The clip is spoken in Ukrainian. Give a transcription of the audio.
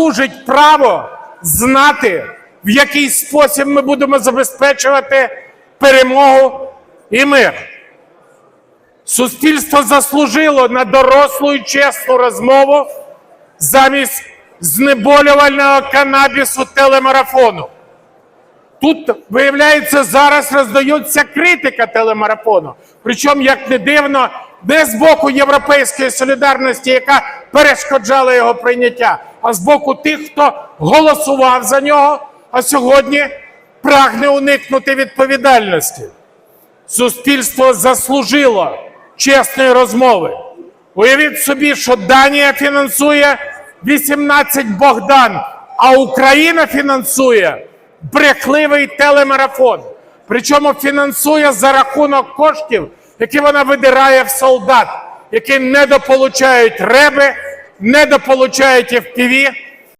служить право знати, в який спосіб ми будемо забезпечувати перемогу і мир. Суспільство заслужило на дорослу і чесну розмову замість знеболювального канабісу телемарафону. Тут, виявляється, зараз роздаються критика телемарафону. Причому, як не дивно, не з боку Європейської солідарності, яка перешкоджала його прийняття, а з боку тих, хто голосував за нього, а сьогодні прагне уникнути відповідальності. Суспільство заслужило чесної розмови. Уявіть собі, що Данія фінансує 18 Богдан, а Україна фінансує брехливий телемарафон. Причому фінансує за рахунок коштів, які вона видирає в солдат, які недополучають реби, недополучають FPV,